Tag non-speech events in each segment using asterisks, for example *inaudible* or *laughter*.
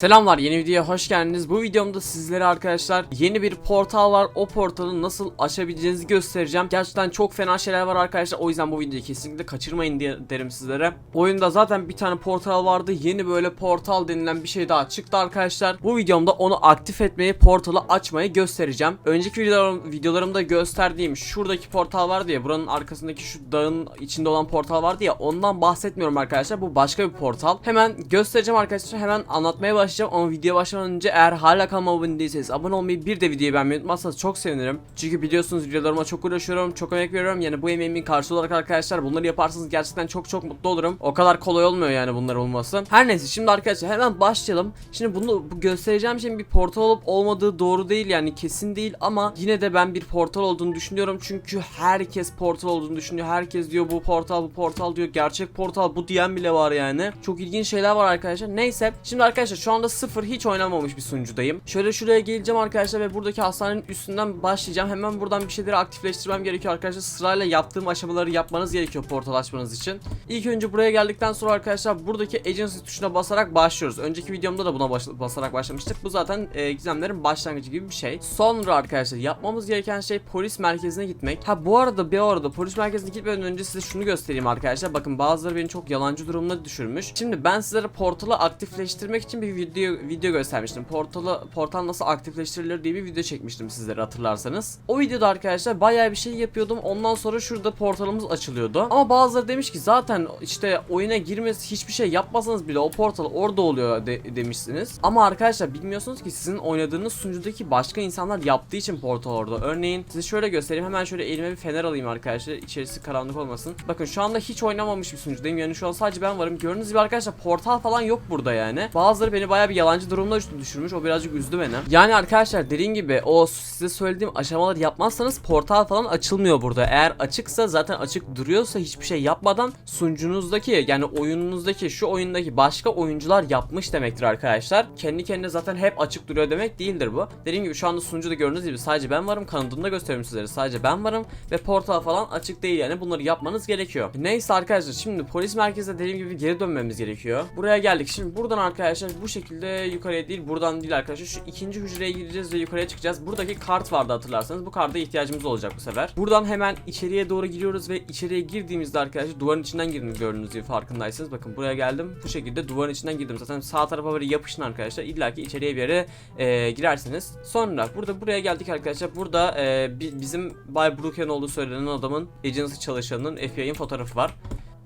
Selamlar yeni videoya hoş geldiniz. Bu videomda sizlere arkadaşlar yeni bir portal var. O portalı nasıl açabileceğinizi göstereceğim. Gerçekten çok fena şeyler var arkadaşlar. O yüzden bu videoyu kesinlikle kaçırmayın diye derim sizlere. Oyunda zaten bir tane portal vardı. Yeni böyle portal denilen bir şey daha çıktı arkadaşlar. Bu videomda onu aktif etmeyi, portalı açmayı göstereceğim. Önceki videolarım, videolarımda gösterdiğim şuradaki portal vardı ya. Buranın arkasındaki şu dağın içinde olan portal vardı ya. Ondan bahsetmiyorum arkadaşlar. Bu başka bir portal. Hemen göstereceğim arkadaşlar. Hemen anlatmaya başlayacağım ama videoya başlamadan önce eğer hala kanalıma abone değilseniz abone olmayı bir de videoyu beğenmeyi unutmazsanız çok sevinirim. Çünkü biliyorsunuz videolarıma çok uğraşıyorum, çok emek veriyorum. Yani bu emeğimin karşılığı olarak arkadaşlar bunları yaparsanız gerçekten çok çok mutlu olurum. O kadar kolay olmuyor yani bunlar olması. Her neyse şimdi arkadaşlar hemen başlayalım. Şimdi bunu bu göstereceğim şeyin bir portal olup olmadığı doğru değil yani kesin değil ama yine de ben bir portal olduğunu düşünüyorum. Çünkü herkes portal olduğunu düşünüyor. Herkes diyor bu portal bu portal diyor. Gerçek portal bu diyen bile var yani. Çok ilginç şeyler var arkadaşlar. Neyse şimdi arkadaşlar şu anda sıfır hiç oynamamış bir sunucudayım. Şöyle şuraya geleceğim arkadaşlar ve buradaki hastanenin üstünden başlayacağım. Hemen buradan bir şeyleri aktifleştirmem gerekiyor arkadaşlar. Sırayla yaptığım aşamaları yapmanız gerekiyor portal açmanız için. İlk önce buraya geldikten sonra arkadaşlar buradaki agency tuşuna basarak başlıyoruz. Önceki videomda da buna baş- basarak başlamıştık. Bu zaten e, gizemlerin başlangıcı gibi bir şey. Sonra arkadaşlar yapmamız gereken şey polis merkezine gitmek. Ha bu arada bir arada polis merkezine gitmeden önce size şunu göstereyim arkadaşlar. Bakın bazıları beni çok yalancı durumuna düşürmüş. Şimdi ben sizlere portalı aktifleştirmek için bir video video göstermiştim. Portalı portal nasıl aktifleştirilir diye bir video çekmiştim sizlere hatırlarsanız. O videoda arkadaşlar bayağı bir şey yapıyordum. Ondan sonra şurada portalımız açılıyordu. Ama bazıları demiş ki zaten işte oyuna girmesi hiçbir şey yapmasanız bile o portal orada oluyor de- demişsiniz. Ama arkadaşlar bilmiyorsunuz ki sizin oynadığınız sunucudaki başka insanlar yaptığı için portal orada. Örneğin size şöyle göstereyim. Hemen şöyle elime bir fener alayım arkadaşlar. İçerisi karanlık olmasın. Bakın şu anda hiç oynamamış bir sunucudayım. Yani şu an sadece ben varım. Gördüğünüz gibi arkadaşlar portal falan yok burada yani. Bazıları beni bayağı bir yalancı durumda düş- düşürmüş. O birazcık üzdü beni. Yani arkadaşlar dediğim gibi o size söylediğim aşamaları yapmazsanız portal falan açılmıyor burada. Eğer açıksa zaten açık duruyorsa hiçbir şey yapmadan sunucunuzdaki yani oyununuzdaki şu oyundaki başka oyuncular yapmış demektir arkadaşlar. Kendi kendine zaten hep açık duruyor demek değildir bu. Dediğim gibi şu anda sunucuda gördüğünüz gibi sadece ben varım. Kanadında gösteriyorum sizlere. Sadece ben varım ve portal falan açık değil yani. Bunları yapmanız gerekiyor. Neyse arkadaşlar şimdi polis merkezine dediğim gibi geri dönmemiz gerekiyor. Buraya geldik. Şimdi buradan arkadaşlar bu şekilde yukarıya değil buradan değil arkadaşlar. Şu ikinci hücreye gireceğiz ve yukarıya çıkacağız. Buradaki kart vardı hatırlarsanız. Bu karta ihtiyacımız olacak bu sefer. Buradan hemen içeriye doğru giriyoruz ve içeriye girdiğimizde arkadaşlar duvarın içinden girdim gördüğünüz gibi farkındaysanız. Bakın buraya geldim. Bu şekilde duvarın içinden girdim. Zaten sağ tarafa böyle yapışın arkadaşlar. İlla ki içeriye bir yere e, girersiniz. Sonra burada buraya geldik arkadaşlar. Burada e, bi- bizim Bay Brookhaven olduğu söylenen adamın agency çalışanının FBI'nin fotoğrafı var.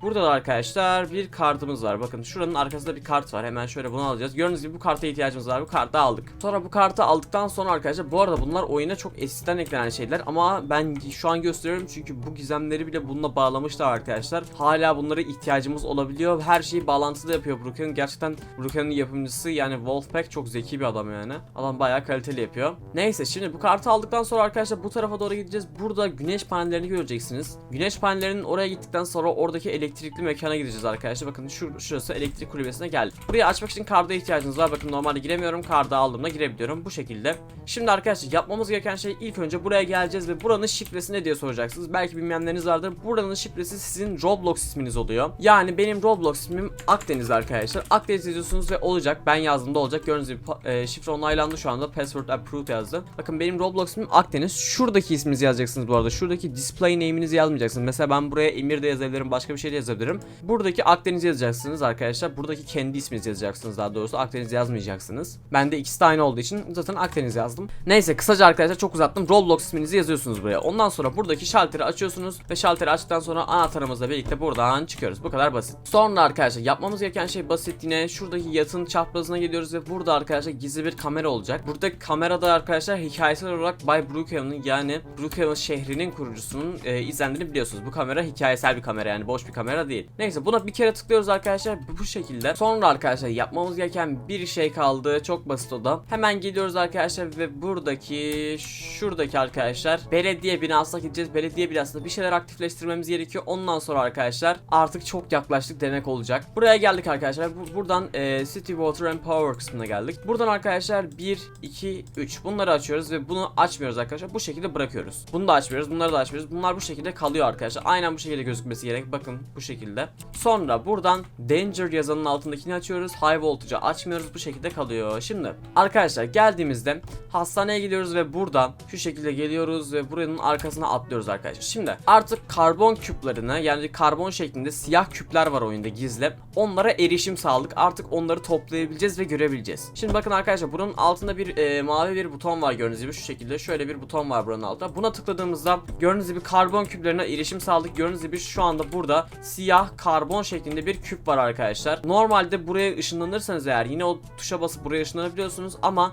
Burada da arkadaşlar bir kartımız var. Bakın şuranın arkasında bir kart var. Hemen şöyle bunu alacağız. Gördüğünüz gibi bu karta ihtiyacımız var. Bu kartı aldık. Sonra bu kartı aldıktan sonra arkadaşlar bu arada bunlar oyuna çok eskiden eklenen şeyler ama ben şu an gösteriyorum çünkü bu gizemleri bile bununla bağlamışlar arkadaşlar. Hala bunlara ihtiyacımız olabiliyor. Her şeyi bağlantılı yapıyor Brookhaven. Gerçekten Brookhaven'ın yapımcısı yani Wolfpack çok zeki bir adam yani. Adam bayağı kaliteli yapıyor. Neyse şimdi bu kartı aldıktan sonra arkadaşlar bu tarafa doğru gideceğiz. Burada güneş panellerini göreceksiniz. Güneş panellerinin oraya gittikten sonra oradaki elektrikli mekana gideceğiz arkadaşlar. Bakın şu şurası elektrik kulübesine geldik. Burayı açmak için karda ihtiyacınız var. Bakın normalde giremiyorum. Karda aldığımda girebiliyorum. Bu şekilde. Şimdi arkadaşlar yapmamız gereken şey ilk önce buraya geleceğiz ve buranın şifresi ne diye soracaksınız. Belki bilmeyenleriniz vardır. Buranın şifresi sizin Roblox isminiz oluyor. Yani benim Roblox ismim Akdeniz arkadaşlar. Akdeniz yazıyorsunuz ve olacak. Ben yazdığımda olacak. Gördüğünüz gibi e, şifre onaylandı şu anda. Password approved yazdı. Bakın benim Roblox ismim Akdeniz. Şuradaki isminizi yazacaksınız bu arada. Şuradaki display name'inizi yazmayacaksınız. Mesela ben buraya Emir de yazabilirim. Başka bir şey de yazabilirim. Buradaki Akdeniz yazacaksınız arkadaşlar. Buradaki kendi isminizi yazacaksınız daha doğrusu. Akdeniz yazmayacaksınız. Ben de ikisi de aynı olduğu için zaten Akdeniz yazdım. Neyse kısaca arkadaşlar çok uzattım. Roblox isminizi yazıyorsunuz buraya. Ondan sonra buradaki şalteri açıyorsunuz ve şalteri açtıktan sonra anahtarımızla birlikte buradan çıkıyoruz. Bu kadar basit. Sonra arkadaşlar yapmamız gereken şey basit yine şuradaki yatın çaprazına geliyoruz ve burada arkadaşlar gizli bir kamera olacak. Burada kamerada arkadaşlar hikayesel olarak Bay Brookhaven'ın yani Brookhaven şehrinin kurucusunun e, izlendiğini biliyorsunuz. Bu kamera hikayesel bir kamera yani boş bir kamera değil. Neyse buna bir kere tıklıyoruz arkadaşlar bu şekilde. Sonra arkadaşlar yapmamız gereken bir şey kaldı. Çok basit o da. Hemen geliyoruz arkadaşlar ve buradaki şuradaki arkadaşlar belediye binasına gideceğiz. Belediye binasında bir şeyler aktifleştirmemiz gerekiyor. Ondan sonra arkadaşlar artık çok yaklaştık demek olacak. Buraya geldik arkadaşlar. Bu- buradan e, City Water and Power kısmına geldik. Buradan arkadaşlar 1, 2, 3 bunları açıyoruz ve bunu açmıyoruz arkadaşlar. Bu şekilde bırakıyoruz. Bunu da açmıyoruz. Bunları da açmıyoruz. Bunlar bu şekilde kalıyor arkadaşlar. Aynen bu şekilde gözükmesi gerek. Bakın Bu şekilde. Sonra buradan Danger yazanın altındakini açıyoruz. High Voltage'ı açmıyoruz. Bu şekilde kalıyor. Şimdi arkadaşlar geldiğimizde hastaneye gidiyoruz ve buradan şu şekilde geliyoruz ve buranın arkasına atlıyoruz arkadaşlar. Şimdi artık karbon küplerini yani karbon şeklinde siyah küpler var oyunda gizli. Onlara erişim sağladık. Artık onları toplayabileceğiz ve görebileceğiz. Şimdi bakın arkadaşlar buranın altında bir e, mavi bir buton var gördüğünüz gibi şu şekilde. Şöyle bir buton var buranın altında. Buna tıkladığımızda gördüğünüz gibi karbon küplerine erişim sağladık. Gördüğünüz gibi şu anda burada siyah karbon şeklinde bir küp var arkadaşlar. Normalde buraya ışınlanırsanız eğer yine o tuşa basıp buraya ışınlanabiliyorsunuz ama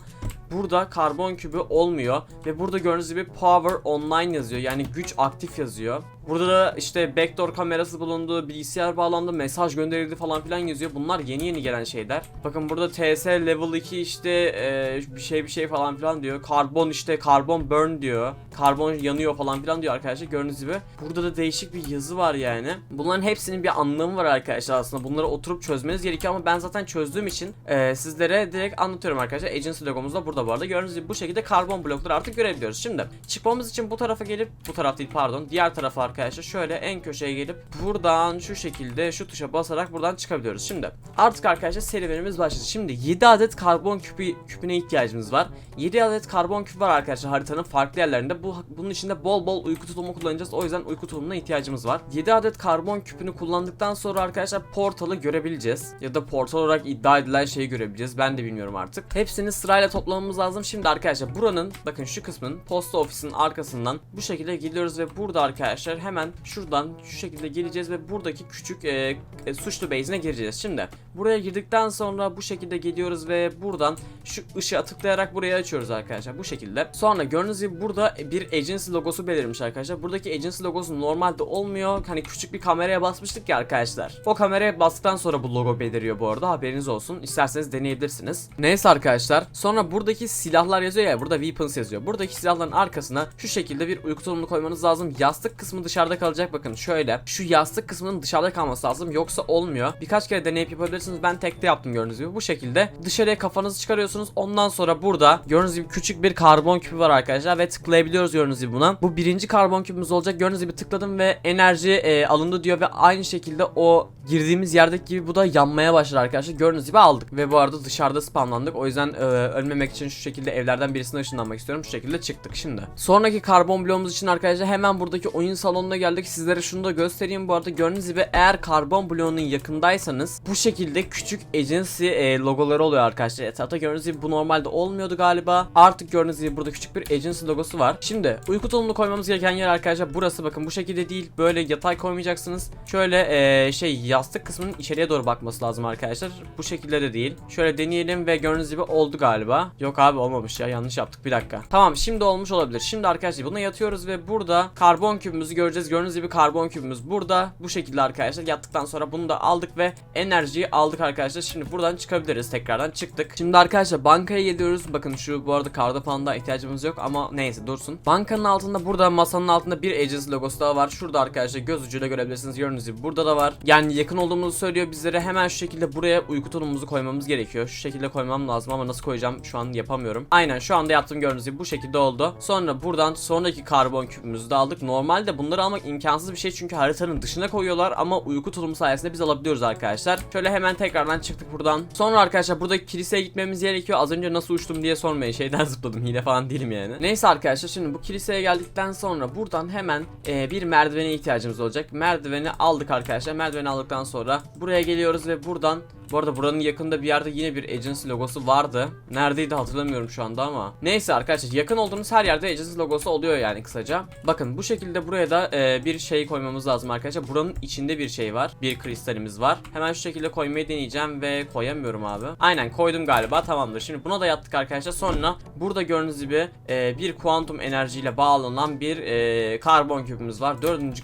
Burada karbon kübü olmuyor ve burada gördüğünüz gibi power online yazıyor yani güç aktif yazıyor. Burada da işte backdoor kamerası bulundu, bilgisayar bağlandı, mesaj gönderildi falan filan yazıyor. Bunlar yeni yeni gelen şeyler. Bakın burada TS level 2 işte e, bir şey bir şey falan filan diyor. Karbon işte karbon burn diyor. Karbon yanıyor falan filan diyor arkadaşlar gördüğünüz gibi. Burada da değişik bir yazı var yani. Bunların hepsinin bir anlamı var arkadaşlar aslında. Bunları oturup çözmeniz gerekiyor ama ben zaten çözdüğüm için e, sizlere direkt anlatıyorum arkadaşlar. Agency logomuz da burada bu arada. Gördüğünüz gibi bu şekilde karbon blokları artık görebiliyoruz. Şimdi çıkmamız için bu tarafa gelip bu taraf değil pardon diğer tarafa arkadaşlar şöyle en köşeye gelip buradan şu şekilde şu tuşa basarak buradan çıkabiliyoruz. Şimdi artık arkadaşlar serüvenimiz başladı. Şimdi 7 adet karbon küpü küpüne ihtiyacımız var. 7 adet karbon küpü var arkadaşlar haritanın farklı yerlerinde. Bu bunun içinde bol bol uyku tulumu kullanacağız. O yüzden uyku tulumuna ihtiyacımız var. 7 adet karbon küpünü kullandıktan sonra arkadaşlar portalı görebileceğiz. Ya da portal olarak iddia edilen şeyi görebileceğiz. Ben de bilmiyorum artık. Hepsini sırayla toplamamız lazım. Şimdi arkadaşlar buranın bakın şu kısmın posta ofisinin arkasından bu şekilde gidiyoruz ve burada arkadaşlar hemen şuradan şu şekilde geleceğiz ve buradaki küçük e, e, suçlu base'ine gireceğiz. Şimdi buraya girdikten sonra bu şekilde geliyoruz ve buradan şu ışığa tıklayarak burayı açıyoruz arkadaşlar bu şekilde. Sonra gördüğünüz gibi burada bir agency logosu belirmiş arkadaşlar. Buradaki agency logosu normalde olmuyor. Hani küçük bir kameraya basmıştık ya arkadaşlar. O kameraya bastıktan sonra bu logo beliriyor bu arada haberiniz olsun. İsterseniz deneyebilirsiniz. Neyse arkadaşlar. Sonra buradaki silahlar yazıyor ya burada weapons yazıyor. Buradaki silahların arkasına şu şekilde bir uyku tulumunu koymanız lazım. Yastık kısmı dışarıda kalacak bakın şöyle. Şu yastık kısmının dışarıda kalması lazım yoksa olmuyor. Birkaç kere deneyip yapabilirsiniz. Ben tekte yaptım gördüğünüz gibi. Bu şekilde dışarıya kafanızı çıkarıyorsunuz. Ondan sonra burada gördüğünüz gibi küçük bir karbon küpü var arkadaşlar ve tıklayabiliyoruz gördüğünüz gibi buna. Bu birinci karbon küpümüz olacak. Gördüğünüz gibi tıkladım ve enerji e, alındı diyor ve aynı şekilde o girdiğimiz yerdeki gibi bu da yanmaya başladı arkadaşlar. Gördüğünüz gibi aldık ve bu arada dışarıda spamlandık. O yüzden e, ölmemek için şu şekilde evlerden birisine ışınlanmak istiyorum. Şu şekilde çıktık şimdi. Sonraki karbon bloğumuz için arkadaşlar hemen buradaki oyun salonuna geldik. Sizlere şunu da göstereyim bu arada. Gördüğünüz gibi eğer karbon bloğunun yakındaysanız bu şekilde küçük agency e, logoları oluyor arkadaşlar. Etrafta gördüğünüz gibi bu normalde olmuyordu galiba. Artık gördüğünüz gibi burada küçük bir agency logosu var. Şimdi uyku tulumunu koymamız gereken yer arkadaşlar burası bakın bu şekilde değil. Böyle yatay koymayacaksınız. Şöyle e, şey yastık kısmının içeriye doğru bakması lazım arkadaşlar. Bu şekilde de değil. Şöyle deneyelim ve gördüğünüz gibi oldu galiba. Yok abi olmamış ya yanlış yaptık bir dakika. Tamam şimdi olmuş olabilir. Şimdi arkadaşlar buna yatıyoruz ve burada karbon küpümüzü göreceğiz. Gördüğünüz gibi karbon küpümüz burada. Bu şekilde arkadaşlar yattıktan sonra bunu da aldık ve enerjiyi aldık arkadaşlar. Şimdi buradan çıkabiliriz. Tekrardan çıktık. Şimdi arkadaşlar bankaya geliyoruz. Bakın şu bu arada karda falan da ihtiyacımız yok ama neyse dursun. Bankanın altında burada masanın altında bir agency logosu daha var. Şurada arkadaşlar göz ucuyla görebilirsiniz. Gördüğünüz gibi burada da var. Yani yakın olduğumuzu söylüyor bizlere. Hemen şu şekilde buraya uyku tulumumuzu koymamız gerekiyor. Şu şekilde koymam lazım ama nasıl koyacağım şu an yapamıyorum. Aynen şu anda yaptım gördüğünüz gibi bu şekilde oldu. Sonra buradan sonraki karbon küpümüzü de aldık. Normalde bunları almak imkansız bir şey çünkü haritanın dışına koyuyorlar ama uyku tulumu sayesinde biz alabiliyoruz arkadaşlar. Şöyle hemen tekrardan çıktık buradan. Sonra arkadaşlar buradaki kiliseye gitmemiz gerekiyor. Az önce nasıl uçtum diye sormayın. Şeyden *laughs* zıpladım. Hile falan değilim yani. Neyse arkadaşlar şimdi bu kiliseye geldikten sonra buradan hemen e, bir merdivene ihtiyacımız olacak. Merdiveni aldık arkadaşlar. Merdiveni aldıktan sonra buraya geliyoruz ve buradan bu arada buranın yakında bir yerde yine bir agency logosu vardı. Neredeydi hatırlamıyorum şu anda ama. Neyse arkadaşlar yakın olduğumuz her yerde agency logosu oluyor yani kısaca. Bakın bu şekilde buraya da e, bir şey koymamız lazım arkadaşlar. Buranın içinde bir şey var. Bir kristalimiz var. Hemen şu şekilde koymayı deneyeceğim ve koyamıyorum abi. Aynen koydum galiba tamamdır. Şimdi buna da yattık arkadaşlar. Sonra burada gördüğünüz gibi e, bir kuantum enerjiyle bağlanan bir e, karbon küpümüz var. Dördüncü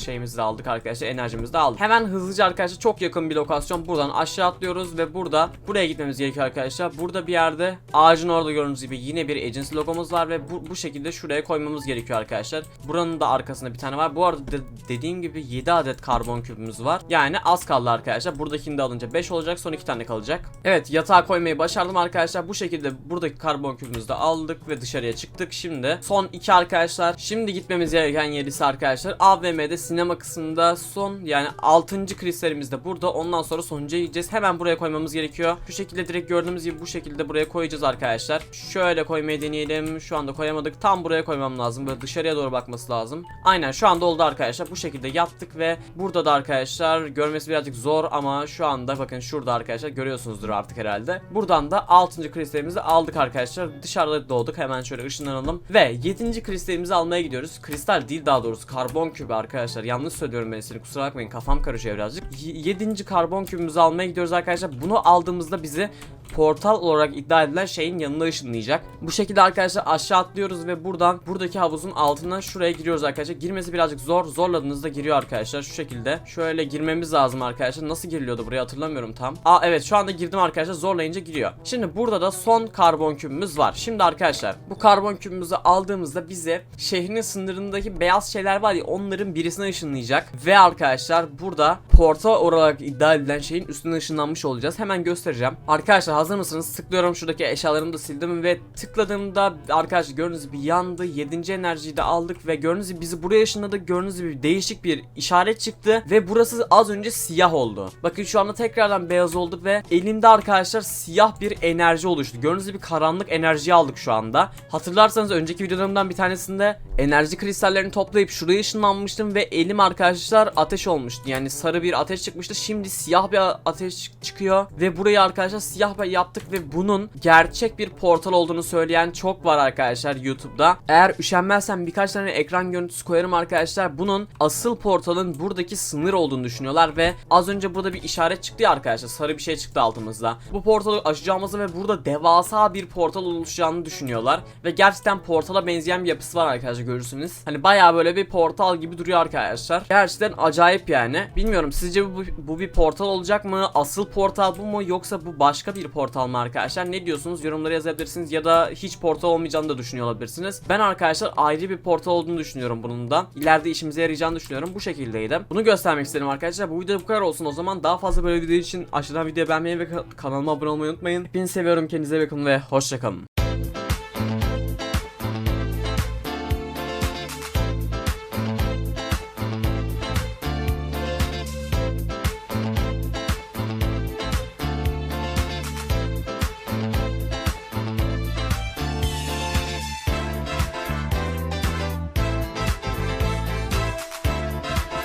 şeyimizi de aldık arkadaşlar enerjimizi de aldık. Hemen hızlıca arkadaşlar çok yakın bir lokasyon buradan aşağı atlıyoruz ve burada buraya gitmemiz gerekiyor arkadaşlar. Burada bir yerde ağacın orada gördüğünüz gibi yine bir agency logomuz var ve bu, bu şekilde şuraya koymamız gerekiyor arkadaşlar. Buranın da arkasında bir tane var. Bu arada de, dediğim gibi 7 adet karbon küpümüz var. Yani az kaldı arkadaşlar. Buradakini de alınca 5 olacak son 2 tane kalacak. Evet yatağa koymayı başardım arkadaşlar. Bu şekilde buradaki karbon küpümüzü de aldık ve dışarıya çıktık. Şimdi son 2 arkadaşlar. Şimdi gitmemiz gereken yer ise arkadaşlar AVM'de sinema kısmında son yani 6. kristalimiz de burada. Ondan sonra sonuncuya gideceğiz. Hemen buraya koymamız gerekiyor. Şu şekilde direkt gördüğümüz gibi bu şekilde buraya koyacağız arkadaşlar. Şöyle koymayı deneyelim. Şu anda koyamadık. Tam buraya koymam lazım. Böyle dışarıya doğru bakması lazım. Aynen şu anda oldu arkadaşlar. Bu şekilde yaptık ve burada da arkadaşlar görmesi birazcık zor ama şu anda bakın şurada arkadaşlar görüyorsunuzdur artık herhalde. Buradan da 6. kristalimizi aldık arkadaşlar. Dışarıda doğduk. Hemen şöyle ışınlanalım. Ve 7. kristalimizi almaya gidiyoruz. Kristal değil daha doğrusu karbon kübü arkadaşlar. Yanlış söylüyorum ben seni kusura bakmayın kafam karışıyor birazcık. 7. karbon kübümüzü almaya gidiyoruz arkadaşlar. Bunu aldığımızda bizi portal olarak iddia edilen şeyin yanına ışınlayacak. Bu şekilde arkadaşlar aşağı atlıyoruz ve buradan buradaki havuzun altından şuraya giriyoruz arkadaşlar. Girmesi birazcık zor. Zorladığınızda giriyor arkadaşlar şu şekilde. Şöyle girmemiz lazım arkadaşlar. Nasıl giriliyordu buraya hatırlamıyorum tam. Aa evet şu anda girdim arkadaşlar. Zorlayınca giriyor. Şimdi burada da son karbon kübümüz var. Şimdi arkadaşlar bu karbon kübümüzü aldığımızda bize şehrin sınırındaki beyaz şeyler var ya onların birisine ışınlayacak. Ve arkadaşlar burada portal olarak iddia edilen şeyin üstüne ışınlanmış olacağız. Hemen göstereceğim. Arkadaşlar hazır mısınız? Tıklıyorum şuradaki eşyalarımı da sildim ve tıkladığımda arkadaşlar gördüğünüz gibi yandı. 7. enerjiyi de aldık ve gördüğünüz gibi bizi buraya ışınladı. Gördüğünüz gibi değişik bir işaret çıktı ve burası az önce siyah oldu. Bakın şu anda tekrardan beyaz oldu ve elimde arkadaşlar siyah bir enerji oluştu. Gördüğünüz gibi karanlık enerjiyi aldık şu anda. Hatırlarsanız önceki videolarımdan bir tanesinde enerji kristallerini toplayıp şuraya ışınlanmıştım ve elim arkadaşlar ateş olmuştu. Yani sarı bir ateş çıkmıştı. Şimdi siyah bir ateş çıkıyor ve burayı arkadaşlar siyah bir yaptık ve bunun gerçek bir portal olduğunu söyleyen çok var arkadaşlar YouTube'da. Eğer üşenmezsem birkaç tane ekran görüntüsü koyarım arkadaşlar. Bunun asıl portalın buradaki sınır olduğunu düşünüyorlar ve az önce burada bir işaret çıktı ya arkadaşlar. Sarı bir şey çıktı altımızda. Bu portalı aşacağımızı ve burada devasa bir portal oluşacağını düşünüyorlar. Ve gerçekten portala benzeyen bir yapısı var arkadaşlar görürsünüz. Hani bayağı böyle bir portal gibi duruyor arkadaşlar. Gerçekten acayip yani. Bilmiyorum sizce bu, bu bir portal olacak mı? Asıl portal bu mu yoksa bu başka bir portal mı arkadaşlar? Ne diyorsunuz? Yorumlara yazabilirsiniz ya da hiç portal olmayacağını da düşünüyor olabilirsiniz. Ben arkadaşlar ayrı bir portal olduğunu düşünüyorum bunun da. İleride işimize yarayacağını düşünüyorum. Bu şekildeydi. Bunu göstermek istedim arkadaşlar. Bu video bu kadar olsun o zaman. Daha fazla böyle video için aşağıdan videoyu beğenmeyi ve ka- kanalıma abone olmayı unutmayın. Hepinizi seviyorum. Kendinize bakın ve hoşçakalın.